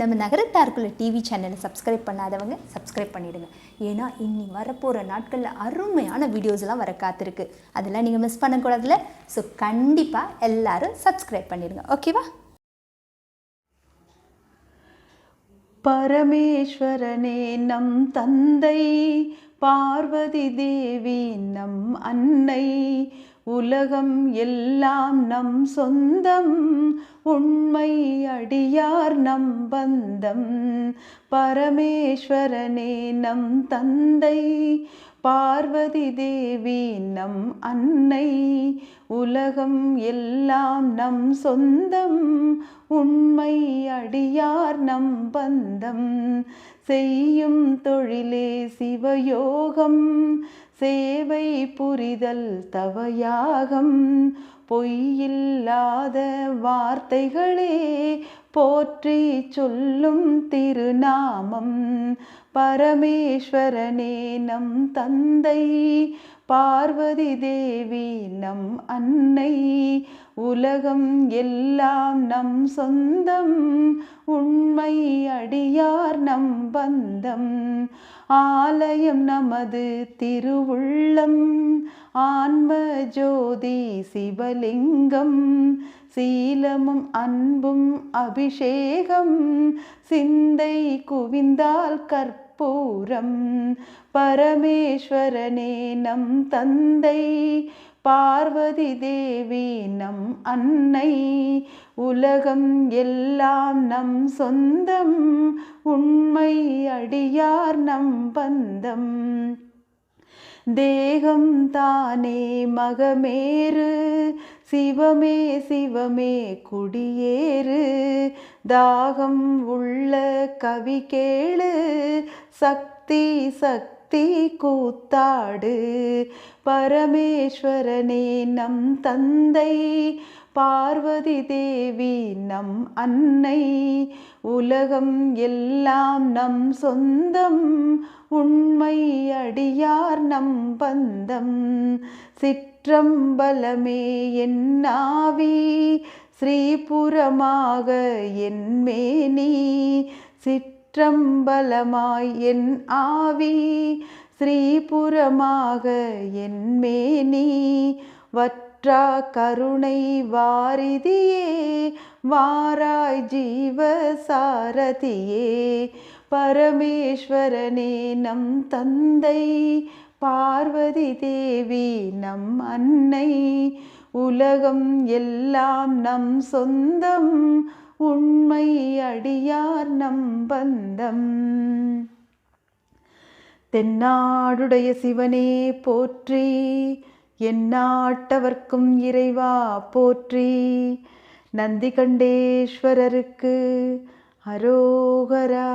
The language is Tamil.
நம்ம நகரத்தாருக்குள்ள டிவி சேனலை சப்ஸ்கிரைப் பண்ணாதவங்க சப்ஸ்கிரைப் பண்ணிடுங்க. ஏன்னா இன்னி வரப்போகிற நாட்களில் அருமையான வீடியோஸ்லாம் வர காத்திருக்கு. அதெல்லாம் நீங்கள் மிஸ் பண்ணக்கூடாதுல ஸோ கண்டிப்பாக எல்லாரும் சப்ஸ்கிரைப் பண்ணிடுங்க. ஓகேவா பரமேஸ்வரனே நம் தந்தை பார்வதி தேவி நம் அன்னை உலகம் எல்லாம் நம் சொந்தம். உண்மை அடியார் நம் பந்தம். பரமேஸ்வரனே நம் தந்தை. பார்வதி தேவி நம் அன்னை. உலகம் எல்லாம் நம் சொந்தம். உண்மை அடியார் நம் பந்தம். செய்யும் தொழிலே சிவயோகம். சேவை புரிதல் தவயாகம். பொய்யில்லாத வார்த்தைகளே போற்றி சொல்லும் திருநாமம் பரமேஸ்வரனே நம் தந்தை. பார்வதி தேவி நம் அன்னை. உலகம் எல்லாம் நம் சொந்தம். உண்மை அடியார் நம் பந்தம். ஆலயம் நமது திருவுள்ளம். ஆன்ம ஜோதி சிவலிங்கம். சீலமும் அன்பும் அபிஷேகம். சிந்தை குவிந்தால் கற்ப கற்பூரம் பரமேஸ்வரனே நம் தந்தை. பார்வதி தேவி நம் அன்னை. உலகம் எல்லாம் நம் சொந்தம் உண்மை அடியார் நம் பந்தம். தேகம் தானே மகமேறு. சிவமே சிவமே குடியேறு. தாகம் உள்ள கவி கேளு. சக்தி சக்தி கூத்தாடு. பரமேஸ்வரனே நம் தந்தை. பார்வதி தேவி நம் அன்னை. உலகம் எல்லாம் நம் சொந்தம். உண்மை அடியார் நம் பந்தம். சிற்றம்பலமே என்னாவி ஸ்ரீபுரமாக என் மேனி. சிற்றம்பலமாய் என் ஆவி ஸ்ரீபுரமாக என் மேனி. வற்றா கருணை வாரிதியே வாராய் ஜீவ சாரதியே பரமேஸ்வரனே நம் தந்தை பார்வதி தேவி நம் அன்னை. உலகம் எல்லாம் நம் சொந்தம் உம்மை அடியார் நம்பந்தம் தென்னாடுடைய சிவனே போற்றி எந்நாட்டவர்க்கும் இறைவா போற்றி. நந்தி கண்டேஸ்வரருக்கு அரோகரா.